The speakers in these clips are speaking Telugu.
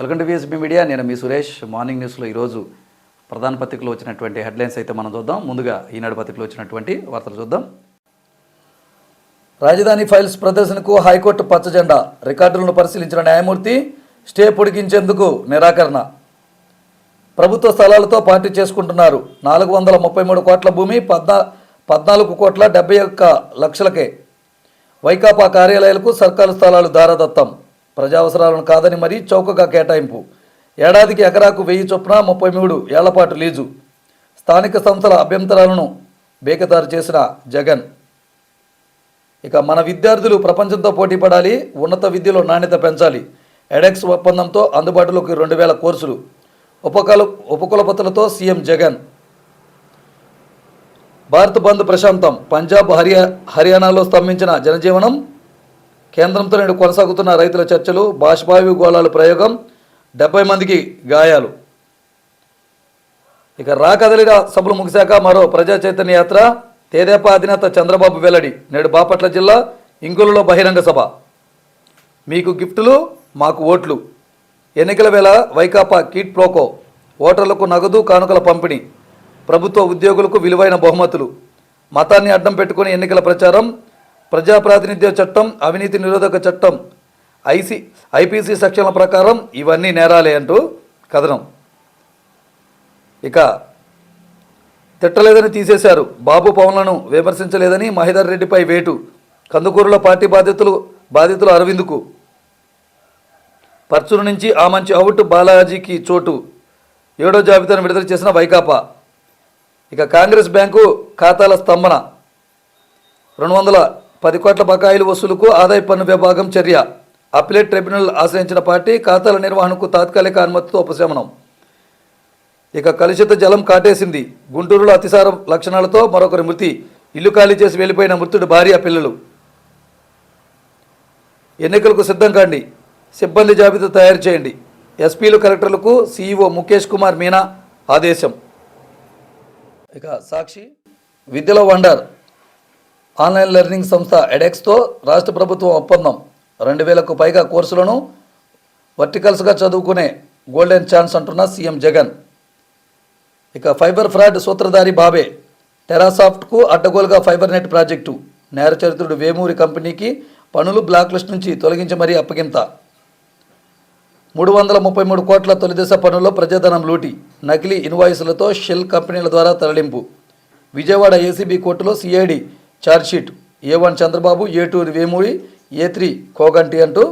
వెల్కమ్ టు విఎస్బీ మీడియా నేను మీ సురేష్. మార్నింగ్ న్యూస్లో ఈరోజు ప్రధాన పత్రికలో వచ్చినటువంటి హెడ్లైన్స్ అయితే మనం చూద్దాం. ముందుగా ఈనాడు పత్రికలో వచ్చినటువంటి వార్తలు చూద్దాం. రాజధాని ఫైల్స్ ప్రదర్శనకు హైకోర్టు పచ్చజెండా రికార్డులను పరిశీలించిన న్యాయమూర్తి స్టే పొడిగించేందుకు నిరాకరణ. ప్రభుత్వ స్థలాలతో పార్టీ చేసుకుంటున్నారు. నాలుగు వందల ముప్పై మూడు కోట్ల భూమి పద్నా పద్నాలుగు కోట్ల డెబ్బై ఒక్క లక్షలకే. వైకాపా కార్యాలయాలకు సర్కారు స్థలాలు దారదత్తం. ప్రజావసరాలను కాదని మరీ చౌకగా కేటాయింపు. ఏడాదికి ఎకరాకు వెయ్యి చొప్పున ముప్పై మూడు ఏళ్ళపాటు లీజు. స్థానిక సంస్థల అభ్యంతరాలను బేకతారు చేసిన జగన్. ఇక మన విద్యార్థులు ప్రపంచంతో పోటీ పడాలి ఉన్నత విద్యలో నాణ్యత పెంచాలి. ఎడెక్స్ ఒప్పందంతో అందుబాటులోకి రెండు వేల కోర్సులు. ఉపకుల ఉపకులపతులతో సీఎం జగన్. భారత్ బంద్ ప్రశాంతం. పంజాబ్ హర్యా హర్యానాలో స్తంభించిన జనజీవనం కేంద్రంతో నేడు కొనసాగుతున్న రైతుల చర్చలు బాష్పావి గోళాలు ప్రయోగం డెబ్బై మందికి గాయాలు. ఇక రాకదలిగా సభలు ముగిశాక మరో ప్రజా చైతన్య యాత్ర తేదేపా అధినేత చంద్రబాబు వెల్లడి నేడు బాపట్ల జిల్లా ఇంగులలో బహిరంగ సభ. మీకు గిఫ్టులు మాకు ఓట్లు. ఎన్నికల వేళ వైకాపా కీట్ ప్రోకో ఓటర్లకు నగదు కానుకల పంపిణీ ప్రభుత్వ ఉద్యోగులకు విలువైన బహుమతులు. మతాన్ని అడ్డం పెట్టుకుని ఎన్నికల ప్రచారం ప్రజాప్రాతినిధ్య చట్టం అవినీతి నిరోధక చట్టం ఐసి ఐపీసీ సెక్షన్ల ప్రకారం ఇవన్నీ నేరాలే అంటూ కథనం. ఇక తిట్టలేదని తీసేశారు. బాబు పవన్లను విమర్శించలేదని మహిదర్ రెడ్డిపై వేటు. కందుకూరులో పార్టీ బాధ్యతలు బాధితులు అరవిందుకు. పర్చురు నుంచి ఆ మంచి అవుట్ బాలాజీకి చోటు. ఏడో జాబితాను విడుదల చేసిన వైకాపా. ఇక కాంగ్రెస్ బ్యాంకు ఖాతాల స్తంభన. రెండు వందల పది కోట్ల బకాయిలు వసూలుకు ఆదాయ పన్ను విభాగం చర్య. అప్లేట్ ట్రిబ్యునల్ ఆశ్రయించిన పార్టీ ఖాతాల నిర్వహణకు తాత్కాలిక అనుమతితో ఉపశమనం. ఇక కలుషిత జలం కాటేసింది. గుంటూరులో అతిసారం లక్షణాలతో మరొకరి మృతి. ఇల్లు ఖాళీ చేసి వెళ్ళిపోయిన మృతుడి భార్య పిల్లలు. ఎన్నికలకు సిద్ధం కాండి సిబ్బంది జాబితా తయారు చేయండి. ఎస్పీలు కలెక్టర్లకు సీఈఓ ముఖేష్ కుమార్ మీనా ఆదేశం. ఇక సాక్షి విద్యలో వండర్. ఆన్లైన్ లెర్నింగ్ సంస్థ ఎడెక్స్తో రాష్ట్ర ప్రభుత్వం ఒప్పందం. రెండు వేలకు పైగా కోర్సులను వర్టికల్స్గా చదువుకునే గోల్డెన్ ఛాన్స్ అంటున్న సీఎం జగన్. ఇక ఫైబర్ ఫ్రాడ్ సూత్రధారి బాబే టెరాసాఫ్ట్కు అడ్డగోలుగా ఫైబర్ నెట్ ప్రాజెక్టు. నేర చరిత్రుడు వేమూరి కంపెనీకి పనులు బ్లాక్ లిస్ట్ నుంచి తొలగించి మరీ అప్పగింత. మూడు వందల ముప్పై మూడు కోట్ల తొలిదశ పనుల్లో ప్రజాధనం లూటి. నకిలీ ఇన్వాయిస్లతో షెల్ కంపెనీల ద్వారా తరలింపు. విజయవాడ ఏసీబీ కోర్టులో CID chargesheet A one Chandrababu A two Vemuri A three Koganti అంటూ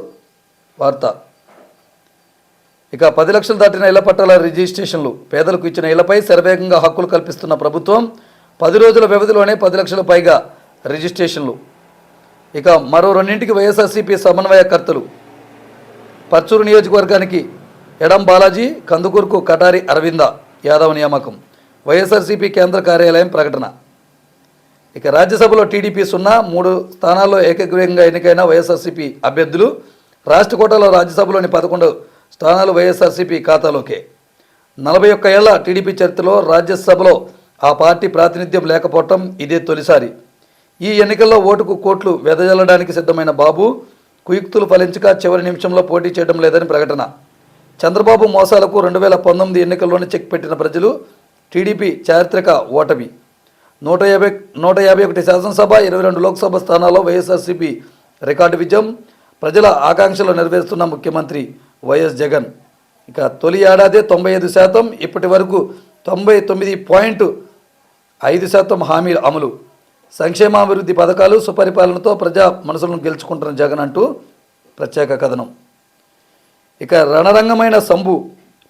వార్త. ఇక పది లక్షలు దాటిన ఇళ్ళ పట్టాల రిజిస్ట్రేషన్లు. పేదలకు ఇచ్చిన ఇళ్ళపై శరవేగంగా హక్కులు కల్పిస్తున్న ప్రభుత్వం పది రోజుల వ్యవధిలోనే పది లక్షల పైగా రిజిస్ట్రేషన్లు. ఇక మరో రెండింటికి వైఎస్ఆర్సీపీ సమన్వయకర్తలు. పర్చూరు నియోజకవర్గానికి ఎడం బాలాజీ కందుకూరుకు కటారి అరవింద యాదవ్ నియామకం. వైఎస్ఆర్సీపీ కేంద్ర కార్యాలయం ప్రకటన. ఇక రాజ్యసభలో టీడీపీ సున్నా మూడు స్థానాల్లో ఏకగ్రీవంగా ఎన్నికైన వైఎస్ఆర్సీపీ అభ్యర్థులు రాష్ట్ర కోటాలో రాజ్యసభలోని పదకొండు స్థానాలు వైఎస్ఆర్సీపీ ఖాతాలోకే. నలభై ఒక్క ఏళ్ళ టీడీపీ చరిత్రలో రాజ్యసభలో ఆ పార్టీ ప్రాతినిధ్యం లేకపోవటం ఇదే తొలిసారి. ఈ ఎన్నికల్లో ఓటుకు కోట్లు వెదజల్లడానికి సిద్ధమైన బాబు కుయుక్తులు ఫలించక చివరి నిమిషంలో పోటీ చేయడం లేదని ప్రకటన. చంద్రబాబు మోసాలకు రెండు వేల పంతొమ్మిది ఎన్నికల్లోనే చెక్ పెట్టిన ప్రజలు టీడీపీ చారిత్రక ఓటమి. నూట యాభై నూట యాభై ఒకటి శాసనసభ ఇరవై రెండు లోక్సభ స్థానాల్లో వైఎస్ఆర్సీపీ రికార్డు విజయం. ప్రజల ఆకాంక్షలు నెరవేరుస్తున్న ముఖ్యమంత్రి వైఎస్ జగన్. ఇక తొలి ఏడాది తొంభై ఐదు శాతం ఇప్పటి వరకు తొంభై తొమ్మిది పాయింట్ ఐదు శాతం హామీ అమలు. సంక్షేమాభివృద్ధి పథకాలు సుపరిపాలనతో ప్రజా మనసులను గెలుచుకుంటున్న జగన్ అంటూ ప్రత్యేక కథనం. ఇక రణరంగమైన సంబు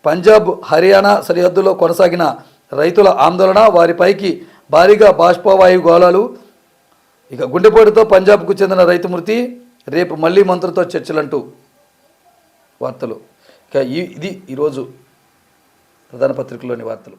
పంజాబ్ హర్యానా సరిహద్దులో కొనసాగిన రైతుల ఆందోళన వారిపైకి భారీగా బాష్పవాయు గోళాలు ఇక గుండెపోటుతో పంజాబ్కు చెందిన రైతుమూర్తి రేపు మళ్ళీ మంత్రితో చర్చలంటూ వార్తలు. ఇక ఈ ఇది ఈరోజు ప్రధాన పత్రికలోని వార్తలు.